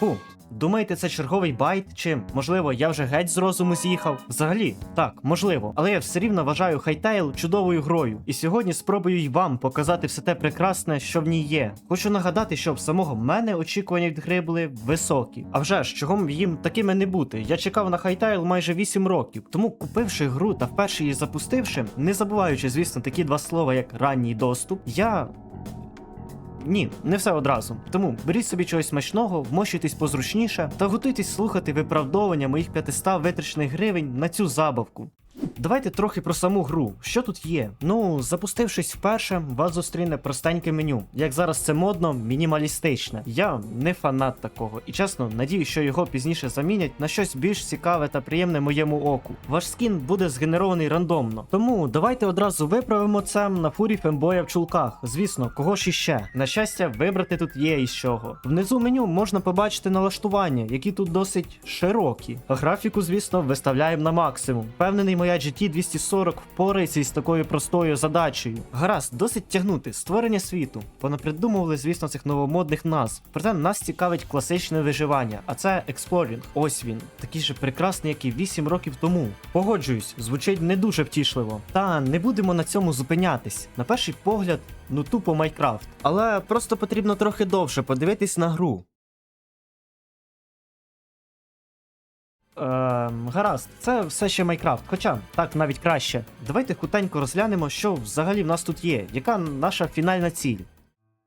Фу, думаєте, це черговий байт? Чи можливо я вже геть з розуму з'їхав? Взагалі, так, можливо, але я все рівно вважаю Хайтейл чудовою грою. І сьогодні спробую й вам показати все те прекрасне, що в ній є. Хочу нагадати, що в самого мене очікування від гри були високі. А вже ж, чого б їм такими не бути? Я чекав на Хайтейл майже 8 років. Тому купивши гру та вперше її запустивши, не забуваючи, звісно, такі два слова, як ранній доступ, я ні, не все одразу. Тому беріть собі чогось смачного, вмощуйтесь позручніше та готуйтесь слухати виправдовування моїх 500 витрачених гривень на цю забавку. Давайте трохи про саму гру. Що тут є? Ну, запустившись вперше, вас зустріне простеньке меню. Як зараз це модно, мінімалістичне. Я не фанат такого, і чесно, надію, що його пізніше замінять на щось більш цікаве та приємне моєму оку. Ваш скін буде згенерований рандомно. Тому давайте одразу виправимо це на фурі фембоя в чулках. Звісно, кого ж іще. На щастя, вибрати тут є із чого. Внизу меню можна побачити налаштування, які тут досить широкі. Графіку, звісно, виставляємо на максимум. Впевнений, моя GT 240 впорається із такою простою задачею. Гаразд, досить тягнути створення світу. Понапридумували, звісно, цих новомодних назв. Проте нас цікавить класичне виживання, а це експлорінг. Ось він, такий же прекрасний, як і 8 років тому. Погоджуюсь, звучить не дуже втішливо. Та не будемо на цьому зупинятись. На перший погляд, ну тупо Майкрафт. Але просто потрібно трохи довше подивитись на гру. Ем, гаразд, це все ще Майкрафт, хоча так навіть краще. Давайте хутенько розглянемо, що взагалі в нас тут є, яка наша фінальна ціль.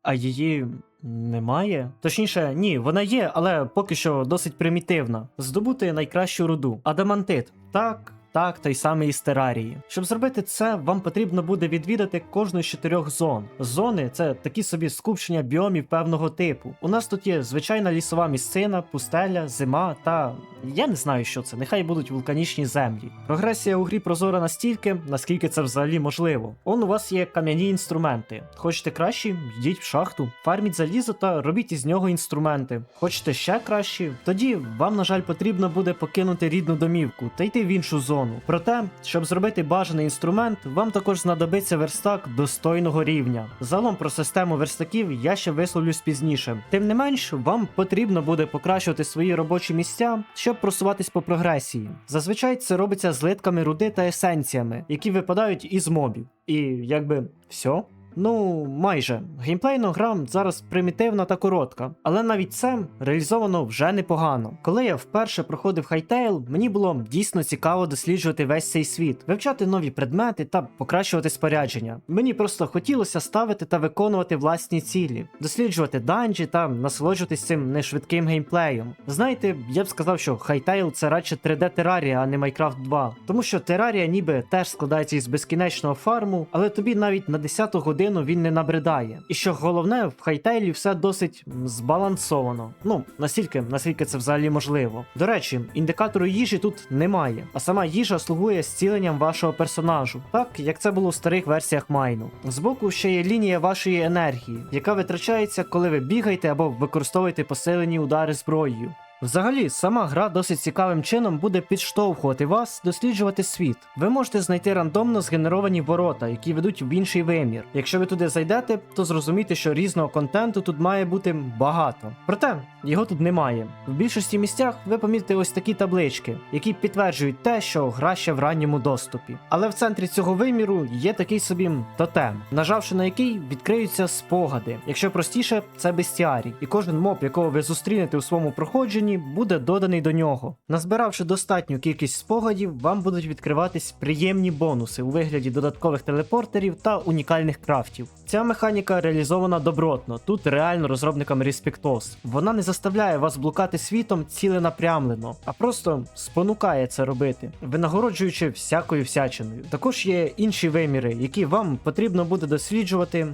А її немає? Точніше, ні, вона є, але поки що досить примітивна. Здобути найкращу руду. Адамантит. Так. Так, той самий із терарії. Щоб зробити це, вам потрібно буде відвідати кожну з чотирьох зон. Зони це такі собі скупчення біомів певного типу. У нас тут є звичайна лісова місцина, пустеля, зима та я не знаю, що це. Нехай будуть вулканічні землі. Прогресія у грі прозора настільки, наскільки це взагалі можливо. Он у вас є кам'яні інструменти. Хочете кращі? Йдіть в шахту, фарміть залізо та робіть із нього інструменти. Хочете ще кращі? Тоді вам, на жаль, потрібно буде покинути рідну домівку та йти в іншу зону. Проте, щоб зробити бажаний інструмент, вам також знадобиться верстак достойного рівня. Загалом про систему верстаків я ще висловлюсь пізніше. Тим не менш, вам потрібно буде покращувати свої робочі місця, щоб просуватись по прогресії. Зазвичай це робиться злитками руди та есенціями, які випадають із мобів. І якби все. Ну, майже. Геймплейно гра зараз примітивна та коротка, але навіть це реалізовано вже непогано. Коли я вперше проходив Хайтейл, мені було дійсно цікаво досліджувати весь цей світ, вивчати нові предмети та покращувати спорядження. Мені просто хотілося ставити та виконувати власні цілі, досліджувати данжі та насолоджуватись цим нешвидким геймплеєм. Знаєте, я б сказав, що Хайтейл це радше 3D Терарія, а не Minecraft 2. Тому що Терарія ніби теж складається із безкінечного фарму, але тобі навіть на 10 годину він не набридає. І що головне, в хайтейлі все досить збалансовано. Ну, настільки, наскільки це взагалі можливо. До речі, індикатору їжі тут немає, а сама їжа слугує зціленням вашого персонажу, так як це було в старих версіях майну. Збоку ще є лінія вашої енергії, яка витрачається, коли ви бігаєте або використовуєте посилені удари зброєю. Взагалі, сама гра досить цікавим чином буде підштовхувати вас досліджувати світ. Ви можете знайти рандомно згенеровані ворота, які ведуть в інший вимір. Якщо ви туди зайдете, то зрозумієте, що різного контенту тут має бути багато. Проте його тут немає. В більшості місцях ви помітите ось такі таблички, які підтверджують те, що гра ще в ранньому доступі. Але в центрі цього виміру є такий собі тотем, нажавши на який відкриються спогади. Якщо простіше, це бестіарій, і кожен моб, якого ви зустрінете у своєму проходженні, буде доданий до нього. Назбиравши достатню кількість спогадів, вам будуть відкриватись приємні бонуси у вигляді додаткових телепортерів та унікальних крафтів. Ця механіка реалізована добротно. Тут реально розробникам респектос. Вона не заставляє вас блукати світом ціленапрямлено, а просто спонукає це робити, винагороджуючи всякою всячиною. Також є інші виміри, які вам потрібно буде досліджувати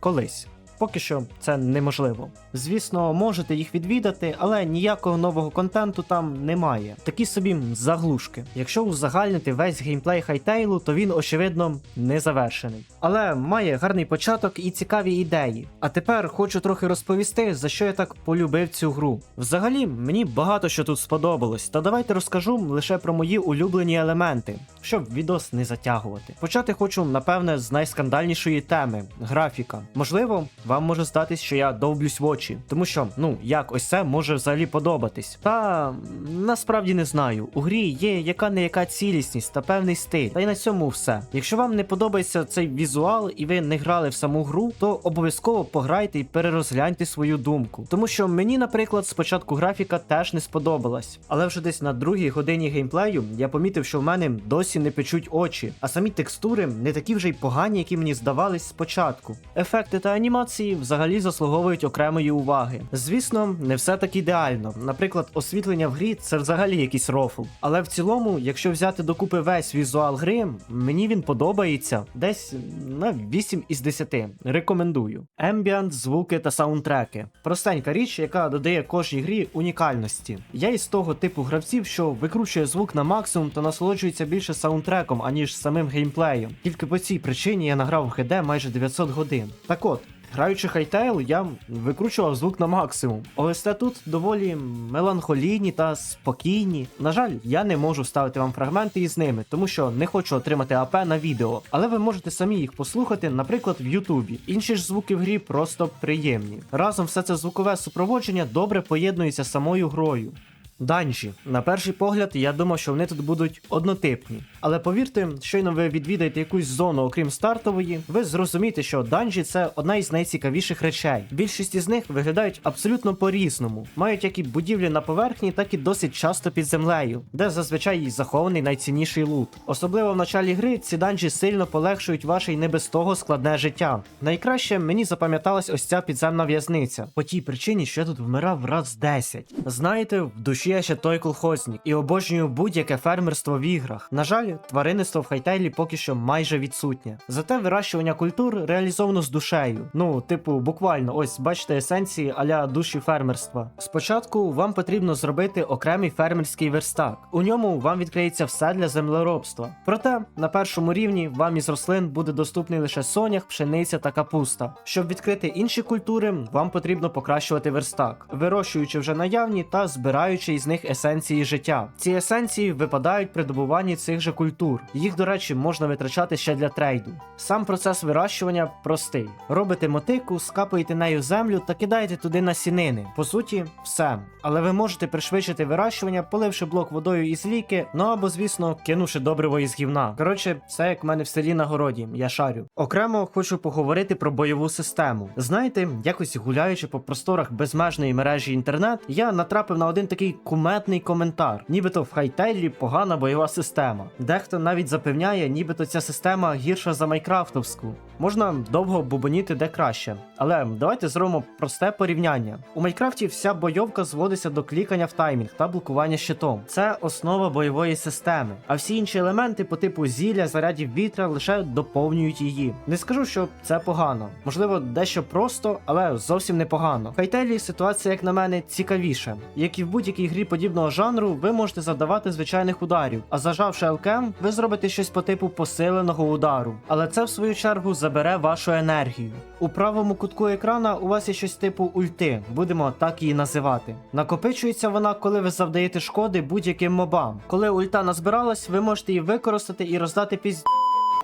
колись. Поки що це неможливо. Звісно, можете їх відвідати, але ніякого нового контенту там немає. Такі собі заглушки. Якщо узагальнити весь геймплей Хайтейлу, то він очевидно не завершений. Але має гарний початок і цікаві ідеї. А тепер хочу трохи розповісти, за що я так полюбив цю гру. Взагалі, мені багато що тут сподобалось, та давайте розкажу лише про мої улюблені елементи, щоб відос не затягувати. Почати хочу, напевне, з найскандальнішої теми графіка. Можливо, вам може здатись, що я довблюсь в очі, тому що ну як ось це може взагалі подобатись. Та насправді не знаю. У грі є яка не яка цілісність та певний стиль. Та й на цьому все. Якщо вам не подобається цей візуал і ви не грали в саму гру, то обов'язково пограйте і перерозгляньте свою думку. Тому що мені, наприклад, спочатку графіка теж не сподобалась. Але вже десь на другій годині геймплею я помітив, що в мене досі не печуть очі, а самі текстури не такі вже й погані, які мені здавались спочатку. Ефекти та анімації взагалі заслуговують окремої уваги. Звісно, не все так ідеально. Наприклад, освітлення в грі це взагалі якийсь рофл. Але в цілому, якщо взяти докупи весь візуал гри, мені він подобається десь на 8 із 10. Рекомендую. Ембіант, звуки та саундтреки. Простенька річ, яка додає кожній грі унікальності. Я із того типу гравців, що викручує звук на максимум та насолоджується більше саундтреком, аніж самим геймплеєм. Тільки по цій причині я награв в ГД майже 900 годин. Так от. Граючи Хайтейл, я викручував звук на максимум. ОСТ тут доволі меланхолійні та спокійні. На жаль, я не можу ставити вам фрагменти із ними, тому що не хочу отримати АП на відео. Але ви можете самі їх послухати, наприклад, в Ютубі. Інші ж звуки в грі просто приємні. Разом все це звукове супроводження добре поєднується з самою грою. Данжі. На перший погляд, я думав, що вони тут будуть однотипні. Але повірте, щойно ви відвідаєте якусь зону, окрім стартової, ви зрозумієте, що данжі це одна із найцікавіших речей. Більшість із них виглядають абсолютно по-різному, мають як і будівлі на поверхні, так і досить часто під землею, де зазвичай захований найцінніший лут. Особливо в началі гри ці данжі сильно полегшують ваше й не без того складне життя. Найкраще мені запам'яталась ось ця підземна в'язниця, по тій причині, що я тут вмирав раз 10. Знаєте, в душі я ще той колхозник і обожнюю будь-яке фермерство в іграх. На жаль, тваринництво в хайтейлі поки що майже відсутнє. Зате вирощування культур реалізовано з душею. Ну, типу, буквально, ось бачите есенції аля душі фермерства. Спочатку вам потрібно зробити окремий фермерський верстак. У ньому вам відкриється все для землеробства. Проте на першому рівні вам із рослин буде доступний лише сонях, пшениця та капуста. Щоб відкрити інші культури, вам потрібно покращувати верстак, вирощуючи вже наявні та збираючи із них есенції життя. Ці есенції випадають при добуванні цих же культур. Їх, до речі, можна витрачати ще для трейду. Сам процес вирощування простий: робите мотику, скапуєте нею землю та кидаєте туди насінини. По суті, все. Але ви можете пришвидшити вирощування, поливши блок водою із ліки, ну або, звісно, кинувши добриво із гівна. Коротше, це як в мене в селі на городі, я шарю. Окремо хочу поговорити про бойову систему. Знаєте, якось гуляючи по просторах безмежної мережі інтернет, я натрапив на один такий куметний коментар, нібито в хайтейлі погана бойова система. Дехто навіть запевняє, нібито ця система гірша за майкрафтовську. Можна довго бубоніти де краще, але давайте зробимо просте порівняння. У Майкрафті вся бойовка зводиться до клікання в таймінг та блокування щитом. Це основа бойової системи. А всі інші елементи по типу зілля, зарядів вітра лише доповнюють її. Не скажу, що це погано. Можливо, дещо просто, але зовсім непогано. В Хайтелі ситуація, як на мене, цікавіша. Як і в будь-якій грі подібного жанру, ви можете завдавати звичайних ударів, а зажавши алкем, ви зробите щось по типу посиленого удару. Але це в свою чергу забере вашу енергію. У правому кутку екрана у вас є щось типу ульти, будемо так її називати. Накопичується вона, коли ви завдаєте шкоди будь-яким мобам. Коли ульта назбиралась, ви можете її використати і роздати пізд.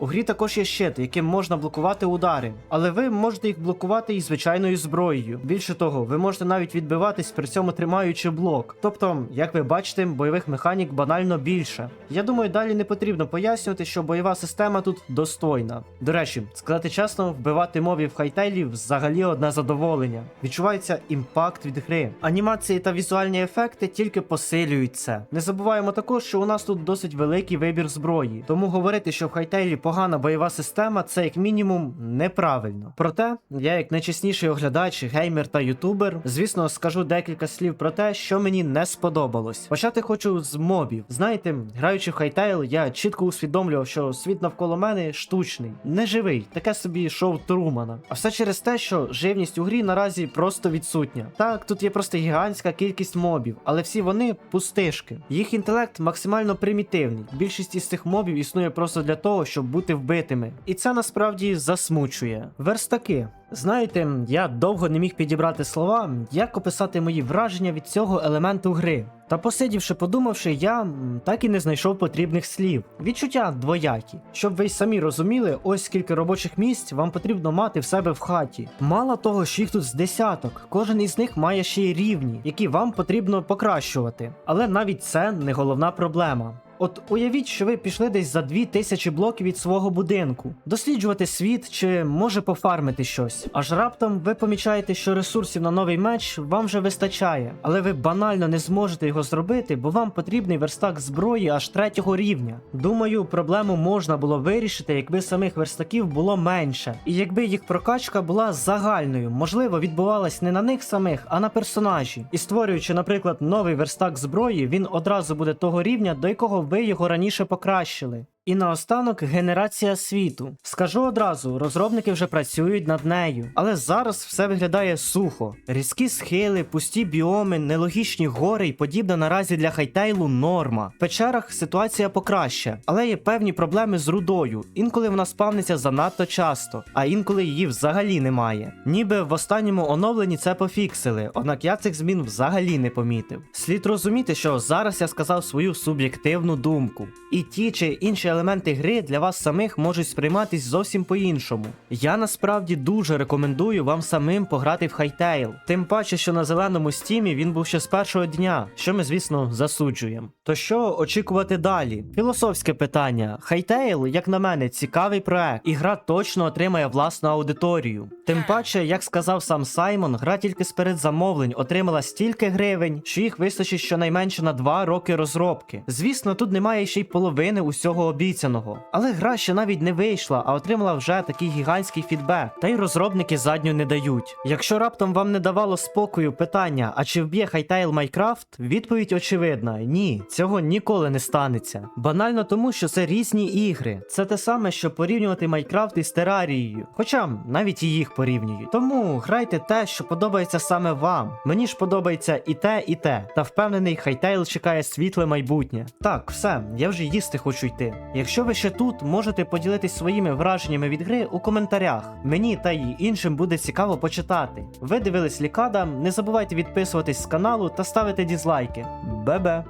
У грі також є щит, яким можна блокувати удари, але ви можете їх блокувати і звичайною зброєю. Більше того, ви можете навіть відбиватись при цьому тримаючи блок. Тобто, як ви бачите, бойових механік банально більше. Я думаю, далі не потрібно пояснювати, що бойова система тут достойна. До речі, сказати чесно, вбивати мобів в хайтейлі взагалі одне задоволення. Відчувається імпакт від гри. Анімації та візуальні ефекти тільки посилюють це. Не забуваємо також, що у нас тут досить великий вибір зброї, тому говорити, що в хайтейлі погана бойова система, це як мінімум неправильно. Проте, я як найчесніший оглядач, геймер та ютубер, звісно, скажу декілька слів про те, що мені не сподобалось. Почати хочу з мобів. Знаєте, граючи в хайтейл, я чітко усвідомлював, що світ навколо мене штучний, неживий, таке собі шоу Трумана. А все через те, що живність у грі наразі просто відсутня. Так, тут є просто гігантська кількість мобів, але всі вони пустишки. Їх інтелект максимально примітивний. Більшість із цих мобів існує просто для того, щоб бути вбитими. І це насправді засмучує. Верстаки. Знаєте, я довго не міг підібрати слова, як описати мої враження від цього елементу гри. Та посидівши, подумавши, я так і не знайшов потрібних слів. Відчуття двоякі. Щоб ви й самі розуміли, ось скільки робочих місць вам потрібно мати в себе в хаті. Мало того, що їх тут з десяток, кожен із них має ще й рівні, які вам потрібно покращувати. Але навіть це не головна проблема. От уявіть, що ви пішли десь за дві тисячі блоків від свого будинку, досліджувати світ чи може пофармити щось. Аж раптом ви помічаєте, що ресурсів на новий меч вам вже вистачає, але ви банально не зможете його зробити, бо вам потрібний верстак зброї аж третього рівня. Думаю, проблему можна було вирішити, якби самих верстаків було менше, і якби їх прокачка була загальною, можливо, відбувалась не на них самих, а на персонажі. І створюючи, наприклад, новий верстак зброї, він одразу буде того рівня, до якого ви його раніше покращили. І наостанок генерація світу. Скажу одразу, розробники вже працюють над нею, але зараз все виглядає сухо. Різкі схили, пусті біоми, нелогічні гори і подібне наразі для хайтейлу норма. В печерах ситуація покраща, але є певні проблеми з рудою. Інколи вона спавниться занадто часто, а інколи її взагалі немає. Ніби в останньому оновленні це пофіксили, однак я цих змін взагалі не помітив. Слід розуміти, що зараз я сказав свою суб'єктивну думку, і ті чи інші елементи гри для вас самих можуть сприйматись зовсім по-іншому. Я насправді дуже рекомендую вам самим пограти в Хайтейл, тим паче, що на зеленому стімі він був ще з першого дня, що ми, звісно, засуджуємо. То що очікувати далі? Філософське питання. Хайтейл, як на мене, цікавий проект, і гра точно отримає власну аудиторію. Тим паче, як сказав сам Саймон, гра тільки з передзамовлень отримала стільки гривень, що їх вистачить щонайменше на 2 роки розробки. Звісно, тут немає ще й половини усього обіцяного. Але гра ще навіть не вийшла, а отримала вже такий гігантський фідбек. Та й розробники задню не дають. Якщо раптом вам не давало спокою питання, а чи вб'є Хайтейл Майкрафт, відповідь очевидна: ні, цього ніколи не станеться. Банально тому, що це різні ігри. Це те саме, що порівнювати Майкрафт із Терарією. Хоча навіть і їх порівнюють. Тому грайте те, що подобається саме вам. Мені ж подобається і те, і те. Та впевнений, Хайтейл чекає світле майбутнє. Так, все, я вже їсти хочу йти. Якщо ви ще тут, можете поділитись своїми враженнями від гри у коментарях. Мені та й іншим буде цікаво почитати. Ви дивились Лікада, не забувайте підписуватись з каналу та ставити дізлайки. Бе-бе!